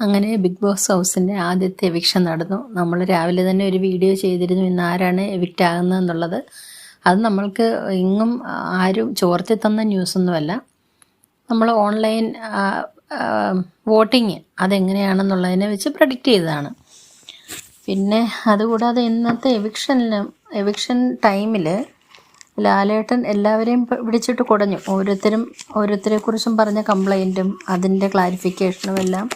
അങ്ങനെ big boss ഹൗസിന്റെ ആദ്യത്തെ എവിക്ഷൻ നടന്നു. നമ്മൾ രാവിലെ തന്നെ ഒരു വീഡിയോ ചെയ്തിരുന്നു ഇന്ന് ആരാണ് എവിക്റ്റ് ആകുന്നതെന്നുള്ളത് അത് നമ്മൾക്ക് ഇങ്ങും ആരും ചോർത്തി തന്ന ന്യൂസൊന്നുമല്ല നമ്മൾ ഓൺലൈൻ വോട്ടിങ് അതെങ്ങനെയാണെന്നുള്ളതിനെ വെച്ച് പ്രഡിക്റ്റ് ചെയ്തതാണ്. പിന്നെ അതുകൂടാതെ ഇന്നത്തെ എവിക്ഷനിലും എവിക്ഷൻ ടൈമിൽ ലാലേട്ടൻ എല്ലാവരെയും വിളിച്ചിട്ട് കുടഞ്ഞു. ഓരോരുത്തരും ഓരോരുത്തരെക്കുറിച്ചും പറഞ്ഞ കംപ്ലൈന്റും അതിന്റെ ക്ലാരിഫിക്കേഷനും എല്ലാം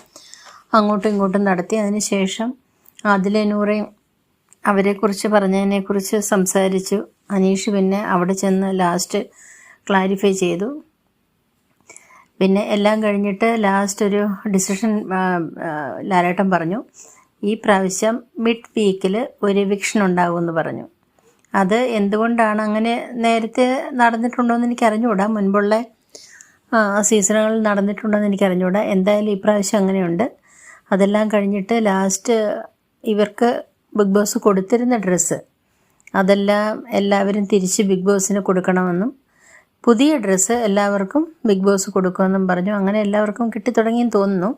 അങ്ങോട്ടും ഇങ്ങോട്ടും നടത്തി. അതിനുശേഷം അതിലെ നൂറയും അവരെക്കുറിച്ച് പറഞ്ഞതിനെക്കുറിച്ച് സംസാരിച്ചു. അനീഷ് പിന്നെ അവിടെ ചെന്ന് ലാസ്റ്റ് ക്ലാരിഫൈ ചെയ്തു. പിന്നെ എല്ലാം കഴിഞ്ഞിട്ട് ലാസ്റ്റ് ഒരു ഡിസിഷൻ ലാലേട്ടൻ പറഞ്ഞു ഈ പ്രാവശ്യം മിഡ് വീക്കിൽ ഒരു എവിക്ഷൻ ഉണ്ടാകുമെന്ന് പറഞ്ഞു. അത് എന്തുകൊണ്ടാണ് അങ്ങനെ നേരത്തെ നടന്നിട്ടുണ്ടോയെന്ന് എനിക്ക് അറിഞ്ഞുകൂടാ മുൻപുള്ള സീസണുകളിൽ നടന്നിട്ടുണ്ടോയെന്ന് എനിക്ക് അറിഞ്ഞുകൂടാ എന്തായാലും ഈ പ്രാവശ്യം അങ്ങനെയുണ്ട്. അതെല്ലാം കഴിഞ്ഞിട്ട് ലാസ്റ്റ് ഇവർക്ക് ബിഗ് ബോസ് കൊടുത്തിരുന്ന ഡ്രസ്സ് അതെല്ലാം എല്ലാവരും തിരിച്ച് ബിഗ് ബോസിന് കൊടുക്കണമെന്നും പുതിയ ഡ്രസ്സ് എല്ലാവർക്കും ബിഗ് ബോസ് കൊടുക്കുമെന്നും പറഞ്ഞു. അങ്ങനെ എല്ലാവർക്കും കിട്ടിത്തുടങ്ങിയെന്ന് തോന്നുന്നു.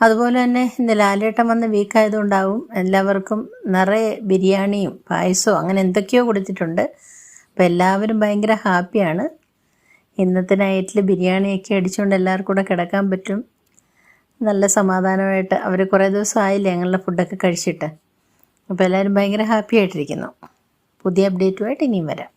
അതുപോലെ തന്നെ ഇന്ന് ലാലേട്ടൻ വന്ന് വീക്കായതുകൊണ്ടാവും എല്ലാവർക്കും നിറയെ ബിരിയാണിയും പായസവും അങ്ങനെ എന്തൊക്കെയോ കൊടുത്തിട്ടുണ്ട്. അപ്പോൾ എല്ലാവരും ഭയങ്കര ഹാപ്പിയാണ് ഇന്നത്തെ നൈറ്റിൽ ബിരിയാണിയൊക്കെ അടിച്ചുകൊണ്ട് എല്ലാവർക്കും കൂടെ കിടക്കാൻ പറ്റും. നല്ല സമാധാനമായിട്ട് അവർ കുറേ ദിവസം ആയില്ലേ ഞങ്ങളുടെ ഫുഡൊക്കെ കഴിച്ചിട്ട്. അപ്പോൾ എല്ലാവരും ഭയങ്കര ഹാപ്പി ആയിട്ടിരിക്കുന്നു. പുതിയ അപ്ഡേറ്റുമായിട്ട് ഇനിയും വരാം.